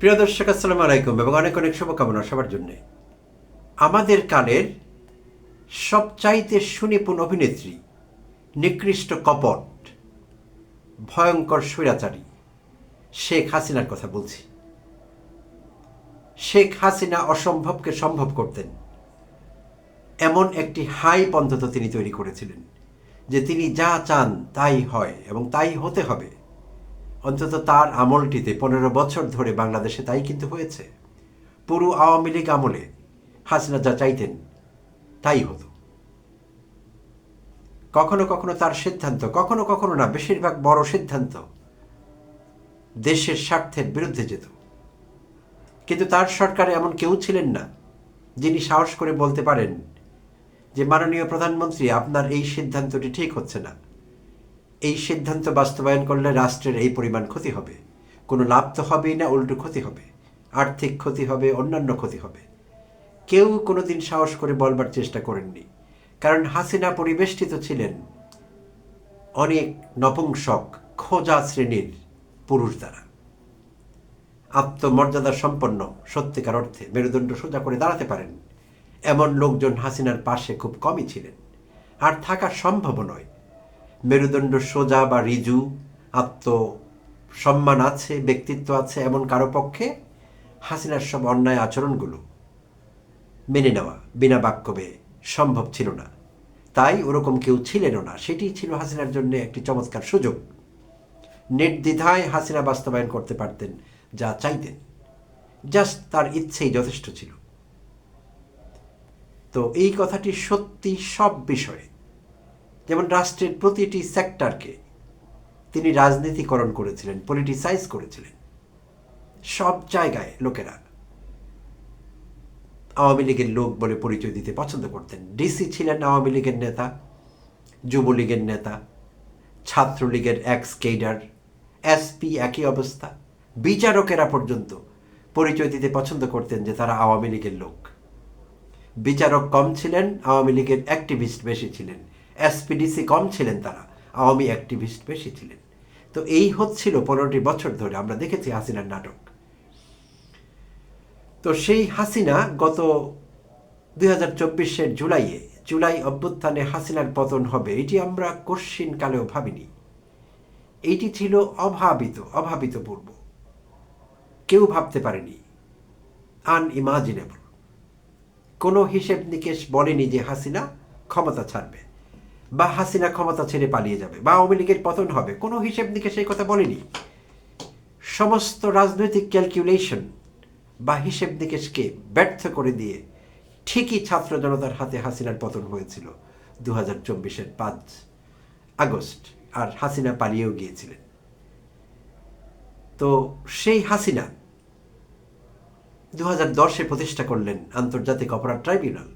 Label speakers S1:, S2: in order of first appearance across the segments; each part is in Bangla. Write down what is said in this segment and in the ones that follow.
S1: প্রিয় দর্শক, আসসালামু আলাইকুম এবং অনেক অনেক শুভকামনা সবার জন্যে। আমাদের কালের সবচাইতে সুনিপুণ অভিনেত্রী, নিকৃষ্ট কপট, ভয়ঙ্কর স্বৈরাচারী শেখ হাসিনার কথা বলছি। শেখ হাসিনা অসম্ভবকে সম্ভব করতেন। এমন একটি হাই অন্তত তিনি তৈরি করেছিলেন যে তিনি যা চান তাই হয় এবং তাই হতে হবে। অন্তত তার আমলটিতে পনেরো বছর ধরে বাংলাদেশে তাই কিন্তু হয়েছে। পুরো আওয়ামী লীগ আমলে হাসিনা যা চাইতেন তাই হতো। কখনো কখনো তার সিদ্ধান্ত, কখনো কখনো না, বেশিরভাগ বড় সিদ্ধান্ত দেশের স্বার্থের বিরুদ্ধে যেত। কিন্তু তার সরকারে এমন কেউ ছিলেন না যিনি সাহস করে বলতে পারেন যে, মাননীয় প্রধানমন্ত্রী, আপনার এই সিদ্ধান্তটি ঠিক হচ্ছে না। এই সিদ্ধান্ত বাস্তবায়ন করলে রাষ্ট্রের এই পরিমাণ ক্ষতি হবে। কোনো লাভ তো হবেই না, উল্টো ক্ষতি হবে। আর্থিক ক্ষতি হবে, অন্যান্য ক্ষতি হবে। কেউ কোনোদিন সাহস করে বলবার চেষ্টা করেননি। কারণ হাসিনা পরিবেষ্টিত ছিলেন অনেক নপুংসক, খোঁজা শ্রেণির পুরুষ দ্বারা। আত্মমর্যাদা সম্পন্ন, সত্যিকার অর্থে মেরুদণ্ড সোজা করে দাঁড়াতে পারেন। এমন লোকজন হাসিনার পাশে খুব কমই ছিলেন। আর থাকা সম্ভব নয়। মেরুদণ্ড সোজা বা রিজু আত্ম সম্মান আছে, ব্যক্তিত্ব আছে এমন কারও পক্ষে হাসিনার সব অন্যায় আচরণগুলো মেনে নেওয়া বিনা বাক্যবে সম্ভব ছিল না। তাই ওরকম কেউ ছিলেনও না। সেটি ছিল হাসিনার জন্য একটি চমৎকার সুযোগ। নির্দ্বিধায় হাসিনা বাস্তবায়ন করতে পারতেন যা চাইতেন। জাস্ট তার ইচ্ছেই যথেষ্ট ছিল। তো এই কথাটি সত্যি সব বিষয়ে যেমন রাষ্ট্রের প্রতিটি সেক্টরকে তিনি রাজনীতিকরণ করেছিলেন পলিটিসাইজ করেছিলেন। সব জায়গায় লোকেরা আওয়ামী লীগের লোক বলে পরিচয় দিতে পছন্দ করতেন। ডিসি ছিলেন আওয়ামী লীগের নেতা, যুবলীগের নেতা, ছাত্রলীগের এক্স কেডার এসপি একই অবস্থা। বিচারকেরা পর্যন্ত পরিচয় দিতে পছন্দ করতেন যে তারা আওয়ামী লীগের লোক। বিচারক কম ছিলেন, আওয়ামী লীগের অ্যাক্টিভিস্ট বেশি ছিলেন। এসপিডিসি কম ছিলেন তারা, আওয়ামী অ্যাক্টিভিস্ট বেশি ছিলেন। তো এই হচ্ছিল পনেরোটি বছর ধরে আমরা দেখেছি হাসিনার নাটক। তো সেই হাসিনা গত দুই হাজার চব্বিশের জুলাইয়ে, জুলাই অভ্যুত্থানে হাসিনার পতন হবে, এটি আমরা কশ্চিন কালেও ভাবিনি। এইটি ছিল অভাবিত অভাবিত পূর্ব। কেউ ভাবতে পারেনি। আনইমাজিনেবল কোনো হিসেব নিকেশ বলেনি যে হাসিনা ক্ষমতা ছাড়বে বা হাসিনা ক্ষমতা ছেড়ে পালিয়ে যাবে, বা আওয়ামী লীগের পতন হবে, কোনো হিসেব নিকেশ এই কথা বলেনি। সমস্ত রাজনৈতিক ক্যালকুলেশন বা হিসেব নিকেশকে ব্যর্থ করে দিয়ে ঠিকই ছাত্র জনতার হাতে হাসিনার পতন হয়েছিল দু হাজার চব্বিশের পাঁচ আগস্ট, আর হাসিনা পালিয়েও গিয়েছিলেন। তো সেই হাসিনা দু হাজার দশে প্রতিষ্ঠা করলেন আন্তর্জাতিক অপরাধ ট্রাইব্যুনাল।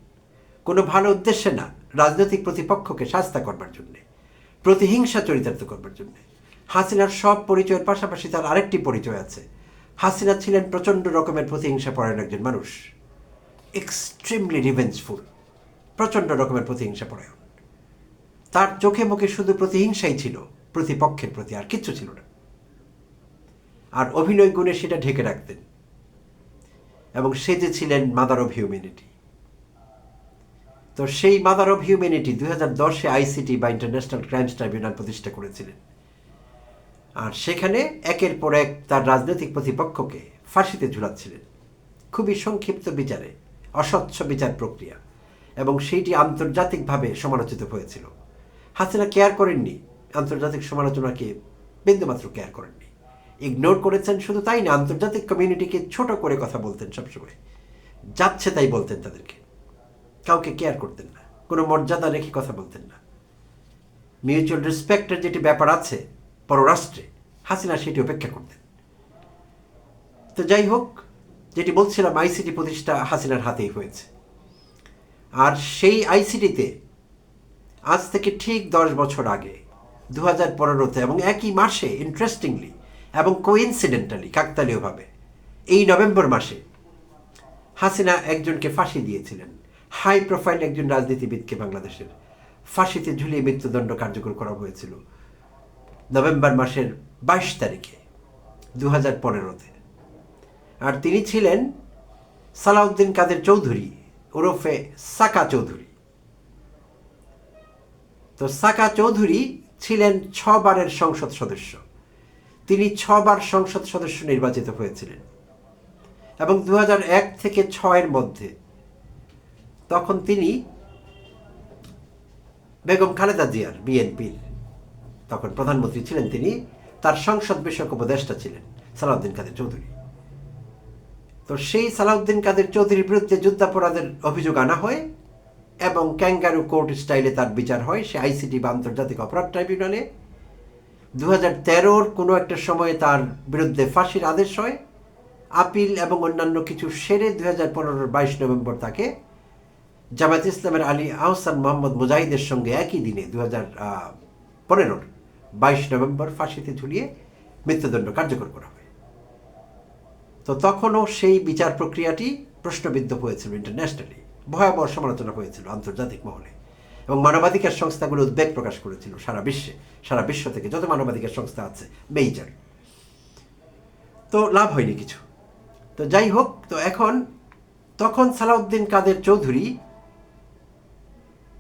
S1: কোনো ভালো উদ্দেশ্যে না রাজনৈতিক প্রতিপক্ষকে শাস্তা করবার জন্যে, প্রতিহিংসা চরিতার্থ করবার জন্যে। হাসিনার সব পরিচয়ের পাশাপাশি তার আরেকটি পরিচয় আছে। হাসিনা ছিলেন প্রচণ্ড রকমের প্রতিহিংসা পরায়ণ একজন মানুষ। এক্সট্রিমলি রিভেঞ্জফুল প্রচণ্ড রকমের প্রতিহিংসা পরায়ণ। তার চোখে মুখে শুধু প্রতিহিংসাই ছিল, প্রতিপক্ষের প্রতি আর কিচ্ছু ছিল না। আর অভিনয় গুণে সেটা ঢেকে রাখতেন। এবং সে যে ছিলেন মাদার অফ হিউম্যানিটি তো সেই মাদার অফ হিউম্যানিটি দুই হাজার দশে আইসিটি বা ইন্টারন্যাশনাল ক্রাইমস ট্রাইব্যুনাল প্রতিষ্ঠা করেছিলেন। আর সেখানে একের পর এক তার রাজনৈতিক প্রতিপক্ষকে ফাঁসিতে ঝুলাচ্ছিলেন। খুবই সংক্ষিপ্ত বিচারে, অস্বচ্ছ বিচার প্রক্রিয়া, এবং সেইটি আন্তর্জাতিকভাবে সমালোচিত হয়েছিল। হাসিনা কেয়ার করেননি, আন্তর্জাতিক সমালোচনাকে বিন্দুমাত্র কেয়ার করেননি। ইগনোর করেছেন শুধু তাই না, আন্তর্জাতিক কমিউনিটিকে ছোট করে কথা বলতেন সবসময়। যাচ্ছে তাই বলতেন তাদেরকে। কাউকে কেয়ার করতেন না, কোনো মর্যাদা রেখে কথা বলতেন না। মিউচুয়াল রেসপেক্টের যেটি ব্যাপার আছে, পররাষ্ট্রে, হাসিনা সেটি উপেক্ষা করতেন। তো যাই হোক, যেটি বলছিলাম আইসিটি প্রতিষ্ঠা হাসিনার হাতেই হয়েছে। আর সেই আইসিটিতে আজ থেকে ঠিক দশ বছর আগে দু হাজার পনেরোতে এবং একই মাসে ইন্টারেস্টিংলি এবং কোইন্সিডেন্টালি কাকতালীয়ভাবে, এই নভেম্বর মাসে, হাসিনা একজনকে ফাঁসি দিয়েছিলেন। হাই প্রোফাইল একজন রাজনীতিবিদকে বাংলাদেশের ফাঁসিতে ঝুলিয়ে মৃত্যুদণ্ড কার্যকর করা হয়েছিল নভেম্বর মাসের বাইশ তারিখে দু হাজার পনেরোতে। আর তিনি ছিলেন সালাউদ্দিন কাদের চৌধুরী, ওরফে সাকা চৌধুরী। তো সাকা চৌধুরী ছিলেন ছবারের সংসদ সদস্য। তিনি ছবার সংসদ সদস্য নির্বাচিত হয়েছিলেন এবং দু এক থেকে ছয়ের মধ্যে তখন তিনি বেগম খালেদা জিয়ার বিএনপির তখন প্রধানমন্ত্রী ছিলেন তিনি, তার সংসদ বিষয়ক উপদেষ্টা ছিলেন সালাউদ্দিন কাদের চৌধুরী। তো সেই সালাউদ্দিন কাদের চৌধুরীর বিরুদ্ধে যুদ্ধাপরাধের অভিযোগ আনা হয় এবং ক্যাঙ্গারু কোর্ট স্টাইলে তার বিচার হয় সে আইসিটি বা আন্তর্জাতিক অপরাধ ট্রাইব্যুনালে। দু হাজার তেরোর কোনো একটা সময়ে তার বিরুদ্ধে ফাঁসির আদেশ হয়। আপিল এবং অন্যান্য কিছু সেরে দু হাজার পনেরোর বাইশ নভেম্বর তাকে জামায়াত ইসলামের আলী আহসান মোহাম্মদ মুজাহিদের সঙ্গে একই দিনে দু হাজার পনেরোর বাইশ নভেম্বর ফাঁসিতে ঝুলিয়ে মৃত্যুদণ্ড কার্যকর করা হয়। তো তখনও সেই বিচার প্রক্রিয়াটি প্রশ্নবিদ্ধ হয়েছিল ইন্টারন্যাশনালি ভয়াবহ সমালোচনা হয়েছিল আন্তর্জাতিক মহলে। এবং মানবাধিকার সংস্থাগুলো উদ্বেগ প্রকাশ করেছিল সারা বিশ্বে। সারা বিশ্ব থেকে যত মানবাধিকার সংস্থা আছে মেজর তো লাভ হয়নি কিছু। তো যাই হোক, তো এখন তখন সালাউদ্দিন কাদের চৌধুরী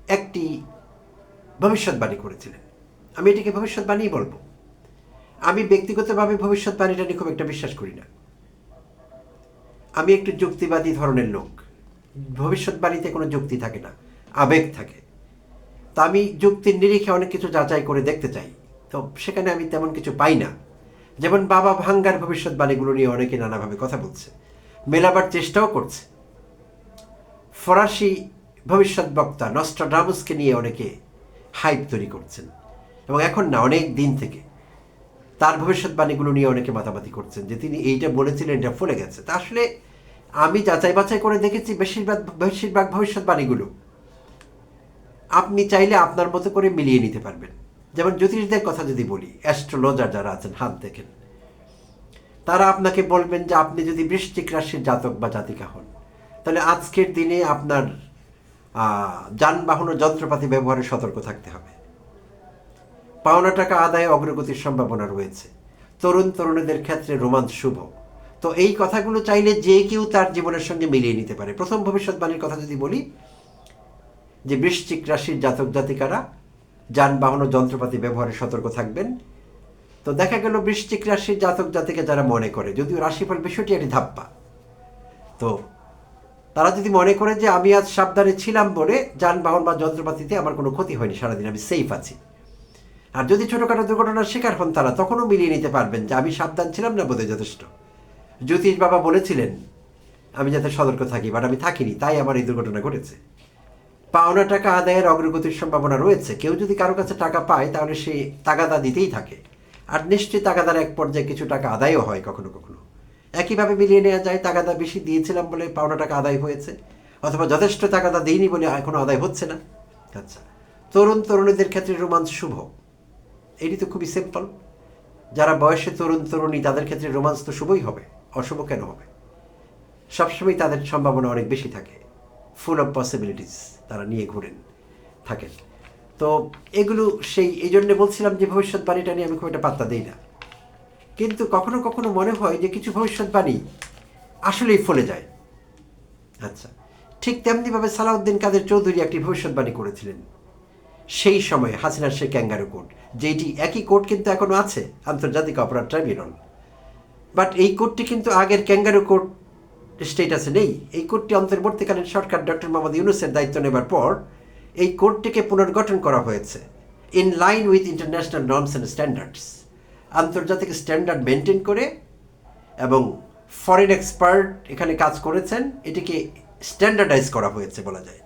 S1: একটি ভবিষ্যৎবাণী করেছিলেন। আমি এটিকে ভবিষ্যৎবাণী বলব। আমি ব্যক্তিগতভাবে ভবিষ্যৎবাণীটা নিয়ে খুব একটা বিশ্বাস করি না। আমি একটু যুক্তিবাদী ধরনের লোক। ভবিষ্যৎবাণীতে কোনো যুক্তি থাকে না, আবেগ থাকে। তা আমি যুক্তির নিরিখে অনেক কিছু যাচাই করে দেখতে চাই। তো সেখানে আমি তেমন কিছু পাই না। যেমন বাবা ভাঙ্গার ভবিষ্যৎবাণীগুলো নিয়ে অনেকে নানাভাবে কথা বলছে। মেলাবার চেষ্টাও করছে। ফরাসি ভবিষ্যৎ বক্তা নস্ট্রাডামুসকে নিয়ে অনেকে হাইপ তৈরি করছেন। এবং এখন না, অনেক দিন থেকে তার ভবিষ্যৎবাণীগুলো নিয়ে অনেকে মাতামাতি করছেন যে তিনি এইটা বলেছিলেন, এটা ফলে গেছে। তা আসলে আমি যাচাই বাছাই করে দেখেছি বেশিরভাগ বেশিরভাগ ভবিষ্যৎবাণীগুলো। আপনি চাইলে আপনার মতো করে মিলিয়ে নিতে পারবেন। যেমন জ্যোতিষদের কথা যদি বলি, অ্যাস্ট্রোলজার যারা আছেন, হাত দেখেন, তারা আপনাকে বলবেন যে আপনি যদি বৃশ্চিক রাশির জাতক বা জাতিকা হন, তাহলে আজকের দিনে আপনার যানবাহন ও যন্ত্রপাতি ব্যবহারে সতর্ক থাকতে হবে। পাওনা টাকা আদায়ে অগ্রগতির সম্ভাবনা রয়েছে। তরুণ তরুণীদের ক্ষেত্রে রোমাঞ্চ শুভ। তো এই কথাগুলো চাইলে যে কেউ তার জীবনের সঙ্গে মিলিয়ে নিতে পারে। প্রথম ভবিষ্যৎবাণীর কথা যদি বলি, যে বৃশ্চিক রাশির জাতক জাতিকারা যানবাহন ও যন্ত্রপাতি ব্যবহারে সতর্ক থাকবেন। তো দেখা গেল বৃশ্চিক রাশির জাতক জাতিকে যারা মনে করে, যদিও রাশিফল বিষয়টি একটি ধাপ্পা। তো তারা যদি মনে করে যে আমি আজ সাবধানে ছিলাম বলে যানবাহন বা যন্ত্রপাতিতে আমার কোনো ক্ষতি হয়নি, সারাদিন আমি সেফ আছি। আর যদি ছোটোখাটো দুর্ঘটনার শিকার হন তারা, তখনও মিলিয়ে নিতে পারবেন যে আমি সাবধান ছিলাম না বোধহয় যথেষ্ট। জ্যোতিষ বাবা বলেছিলেন, আমি যাতে সতর্ক থাকি বাট আমি থাকিনি, তাই আমার এই দুর্ঘটনা ঘটেছে। পাওনা টাকা আদায়ের অগ্রগতির সম্ভাবনা রয়েছে। কেউ যদি কারও কাছে টাকা পায়, তাহলে সে তাগাদা দিতেই থাকে। আর নিশ্চয়ই তাগাদার এক পর্যায়ে কিছু টাকা আদায়ও হয় কখনো কখনো। একইভাবে মিলিয়ে নেওয়া যায় তাগাদা বেশি দিয়েছিলাম বলে পাওনা টাকা আদায় হয়েছে, অথবা যথেষ্ট তাগাদা দিইনি বলে এখনও আদায় হচ্ছে না। আচ্ছা তরুণ তরুণীদের ক্ষেত্রে রোমাঞ্চ শুভ। এটি তো খুবই সিম্পল যারা বয়সে তরুণ তরুণী, তাদের ক্ষেত্রে রোমাঞ্চ তো শুভই হবে, অশুভ কেন হবে? সবসময় তাদের সম্ভাবনা অনেক বেশি থাকে। ফুল অফ পসিবিলিটিস তারা নিয়ে ঘুরেন, থাকেন। তো এগুলো সেই, এই জন্য বলছিলাম যে ভবিষ্যৎবাণীটা নিয়ে আমি খুব একটা পাত্তা দিই না। কিন্তু কখনো কখনো মনে হয় যে কিছু ভবিষ্যৎবাণী আসলেই ফলে যায়। আচ্ছা ঠিক তেমনিভাবে সালাউদ্দিন কাদের চৌধুরী একটি ভবিষ্যৎবাণী করেছিলেন। সেই সময়ে হাসিনার সে ক্যাঙ্গারু কোর্ট, যেটি একই কোর্ট কিন্তু এখনও আছে, আন্তর্জাতিক অপরাধ ট্রাইব্যুনাল। বাট এই কোর্টটি কিন্তু আগের ক্যাঙ্গারু কোর্ট স্টেটাসে নেই। এই কোর্টটি অন্তর্বর্তীকালীন সরকার ডক্টর মোহাম্মদ ইউনুসের দায়িত্ব নেবার পর এই কোর্টটিকে পুনর্গঠন করা হয়েছে in line with international norms and standards আন্তর্জাতিক স্ট্যান্ডার্ড মেনটেন করে এবং ফরেন এক্সপার্ট এখানে কাজ করেছেন, এটিকে স্ট্যান্ডার্ডাইজ করা হয়েছে বলা যায়।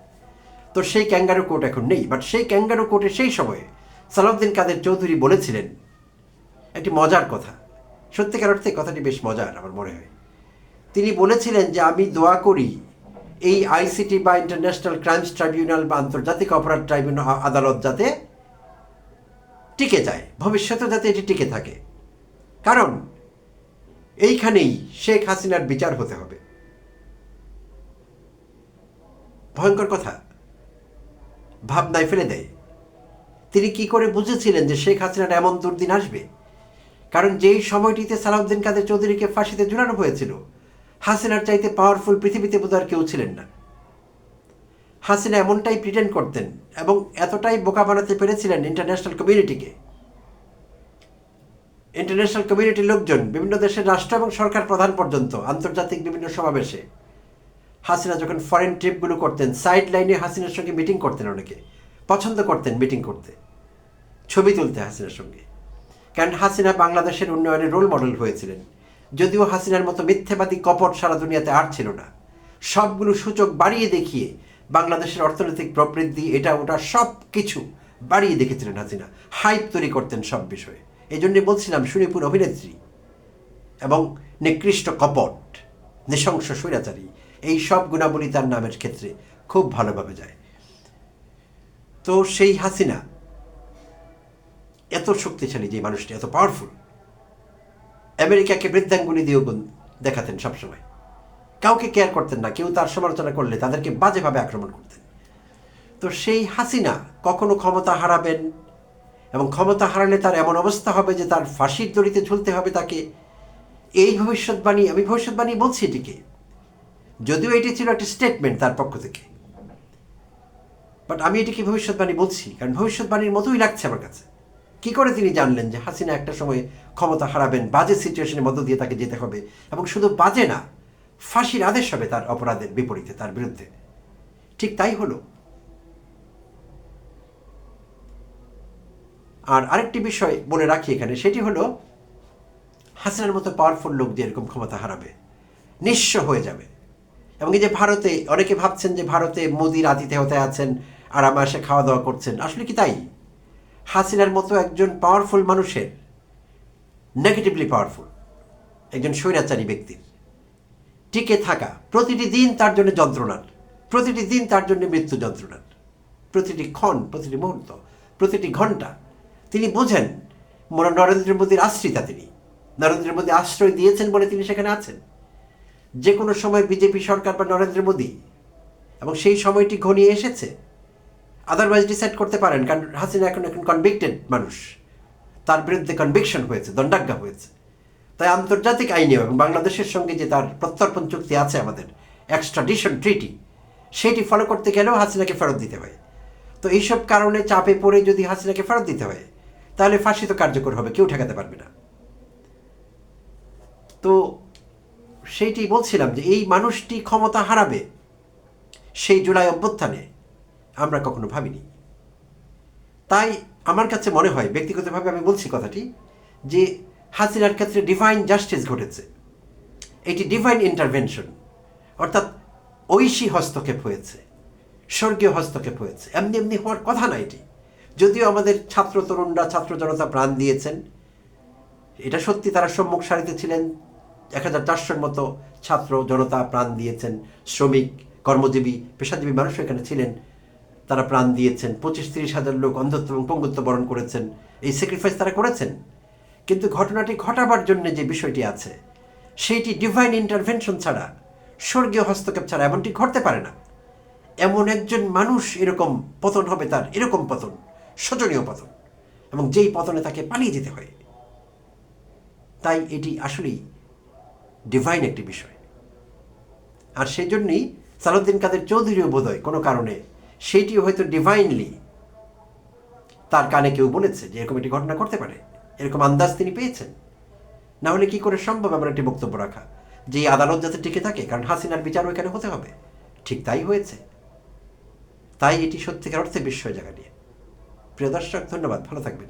S1: তো সেই ক্যাঙ্গারু কোর্ট এখন নেই বাট সেই ক্যাঙ্গারু কোর্টে সেই সময়ে সালাউদ্দিন কাদের চৌধুরী বলেছিলেন, একটি মজার কথা। সত্যিকার অর্থে কথাটি বেশ মজার আমার মনে হয়। তিনি বলেছিলেন যে, আমি দোয়া করি এই আইসিটি বা ইন্টারন্যাশনাল ক্রাইমস ট্রাইব্যুনাল বা আন্তর্জাতিক অপরাধ ট্রাইব্যুনাল আদালত যাতে টিকে যায় ভবিষ্যতে যাতে এটি টিকে থাকে। কারণ, এইখানেই শেখ হাসিনার বিচার হতে হবে। ভয়ঙ্কর কথা। ভাবনায় ফেলে দেয়। তিনি কি করে বুঝেছিলেন যে শেখ হাসিনার এমন দুর্দিন আসবে? কারণ যেই সময়টিতে সালাউদ্দিন কাদের চৌধুরীকে ফাঁসিতে ঝুলানো হয়েছিল, হাসিনার চাইতে পাওয়ারফুল পৃথিবীতে বোধ আর কেউ ছিলেন না। হাসিনা এমনটাই প্রিটেন্ড করতেন এবং এতটাই বোকা বানাতে পেরেছিলেন ইন্টারন্যাশনাল কমিউনিটিকে ইন্টারন্যাশনাল কমিউনিটির লোকজন, বিভিন্ন দেশের রাষ্ট্র এবং সরকার প্রধান পর্যন্ত, আন্তর্জাতিক বিভিন্ন সমাবেশে। হাসিনা যখন ফরেন ট্রিপগুলো করতেন সাইড লাইনে হাসিনার সঙ্গে মিটিং করতেন অনেকে, পছন্দ করতেন মিটিং করতে, ছবি তুলতে হাসিনার সঙ্গে। কারণ হাসিনা বাংলাদেশের উন্নয়নের রোল মডেল হয়েছিলেন। যদিও হাসিনার মতো মিথ্যেবাদী কপট সারা দুনিয়াতে আর ছিল না। সবগুলো সূচক বাড়িয়ে দেখিয়ে বাংলাদেশের অর্থনৈতিক প্রবৃদ্ধি, এটা ওটা সব কিছু বাড়িয়ে দেখেছিলেন হাসিনা। হাইপ তৈরি করতেন সব বিষয়ে। এই জন্যে বলছিলাম সুনিপুণ অভিনেত্রী এবং নিকৃষ্ট কপট, নৃশংস স্বৈরাচারী, এই সব গুণাবলী তার নামের ক্ষেত্রে খুব ভালোভাবে যায়। তো সেই হাসিনা এত শক্তিশালী, যে মানুষটি এত পাওয়ারফুল আমেরিকাকে বৃদ্ধাঙ্গুলি দিয়েও দেখাতেন সবসময়। কাউকে কেয়ার করতেন না, কেউ তার সমালোচনা করলে তাদেরকে বাজেভাবে আক্রমণ করতেন। তো সেই হাসিনা কখনো ক্ষমতা হারাবেন এবং ক্ষমতা হারালে তার এমন অবস্থা হবে যে তার ফাঁসির দড়িতে ঝুলতে হবে তাকে। এই ভবিষ্যৎবাণী, আমি ভবিষ্যৎবাণী বলছি এটিকে। যদিও এটি ছিল একটি স্টেটমেন্ট তার পক্ষ থেকে। বাট আমি এটিকে ভবিষ্যৎবাণী বলছি, কারণ ভবিষ্যৎবাণীর মতোই লাগছে আমার কাছে। কি করে তিনি জানলেন যে হাসিনা একটা সময়ে ক্ষমতা হারাবেন, বাজে সিচুয়েশনের মধ্য দিয়ে তাকে যেতে হবে? এবং শুধু বাজে না ফাঁসির আদেশ হবে তার অপরাধের বিপরীতে, তার বিরুদ্ধে। ঠিক তাই হলো। আর আরেকটি বিষয় বলে রাখি এখানে, সেটি হলো, হাসিনার মতো পাওয়ারফুল লোক যে এরকম ক্ষমতা হারাবে, নিঃস্ব হয়ে যাবে। এবং এই যে ভারতে, অনেকে ভাবছেন যে ভারতে মোদির আতিথেয়তায় আছেন, আর আমার এসে খাওয়া দাওয়া করছেন, আসলে কি তাই? হাসিনার মতো একজন পাওয়ারফুল মানুষের নেগেটিভলি পাওয়ারফুল একজন স্বৈরাচারী ব্যক্তির টিকে থাকা। প্রতিটি দিন তার জন্য যন্ত্রণার প্রতিটি দিন তার জন্য মৃত্যু যন্ত্রণার প্রতিটি ক্ষণ, প্রতিটি মুহূর্ত, প্রতিটি ঘণ্টা। তিনি বোঝেন, মোরা নরেন্দ্র মোদীর আশ্রিতা তিনি। নরেন্দ্র মোদী আশ্রয় দিয়েছেন বলে তিনি সেখানে আছেন। যে কোনো সময় বিজেপি সরকার বা নরেন্দ্র মোদী, এবং সেই সময়টি ঘনিয়ে এসেছে। আদারওয়াইজ ডিসাইড করতে পারেন, কারণ হাসিনা এখন এখন কনভিক্টেড মানুষ। তার বিরুদ্ধে কনভিকশন হয়েছে, দণ্ডাজ্ঞা হয়েছে। তাই আন্তর্জাতিক আইনেও এবং বাংলাদেশের সঙ্গে যে তার প্রত্যর্পণ চুক্তি আছে আমাদের এক্সট্রাডিশন ট্রিটি সেটি ফলো করতে গেলেও হাসিনাকে ফেরত দিতে হয়। তো এইসব কারণে চাপে পড়ে যদি হাসিনাকে ফেরত দিতে হয়, তাহলে ফাঁসি তো কার্যকর হবে, কেউ ঠেকাতে পারবে না। তো সেইটি বলছিলাম যে এই মানুষটি ক্ষমতা হারাবে সেই জুলাই অভ্যুত্থানে আমরা কখনো ভাবিনি। তাই আমার কাছে মনে হয়, ব্যক্তিগতভাবে আমি বলছি কথাটি, যে হাসিনার ক্ষেত্রে ডিভাইন জাস্টিস ঘটেছে। এটি ডিভাইন ইন্টারভেনশন অর্থাৎ ঐশী হস্তক্ষেপ হয়েছে, স্বর্গীয় হস্তক্ষেপ হয়েছে। এমনি এমনি হওয়ার কথা না এটি। যদিও আমাদের ছাত্র তরুণরা, ছাত্র জনতা প্রাণ দিয়েছেন, এটা সত্যি তারা সম্মুখ সারিতে ছিলেন। এক হাজার চারশোর মতো ছাত্র জনতা প্রাণ দিয়েছেন, শ্রমিক, কর্মজীবী, পেশাজীবী মানুষ এখানে ছিলেন, তারা প্রাণ দিয়েছেন। পঁচিশ তিরিশ হাজার লোক অন্ধত্ব এবং পঙ্গুত্ব বরণ করেছেন। এই স্যাক্রিফাইস তারা করেছেন। কিন্তু ঘটনাটি ঘটাবার জন্য যে বিষয়টি আছে, সেইটি ডিভাইন ইন্টারভেনশন ছাড়া, স্বর্গীয় হস্তক্ষেপ ছাড়া এমনটি ঘটতে পারে না। এমন একজন মানুষ এরকম পতন হবে তার এরকম পতন, শোচনীয় পতন, এবং যেই পতনে তাকে পালিয়ে যেতে হয়। তাই এটি আসলেই ডিভাইন একটি বিষয়। আর সেই জন্যই সালাউদ্দিন কাদের চৌধুরীও বোধহয় কোনো কারণে সেইটিও হয়তো ডিভাইনলি তার কানে কেউ বলেছে যে এরকম একটি ঘটনা করতে পারে। এরকম আন্দাজ তিনি পেয়েছেন? না হলে কি করে সম্ভব এমন একটি বক্তব্য রাখা, যে আদালত যাতে টিকে থাকে, কারণ হাসিনার বিচারও এখানে হতে হবে। ঠিক তাই হয়েছে। তাই এটি সত্যিকার অর্থে বিস্ময় জায়গা নিয়ে প্রিয় দর্শক, ধন্যবাদ। ভালো থাকবেন।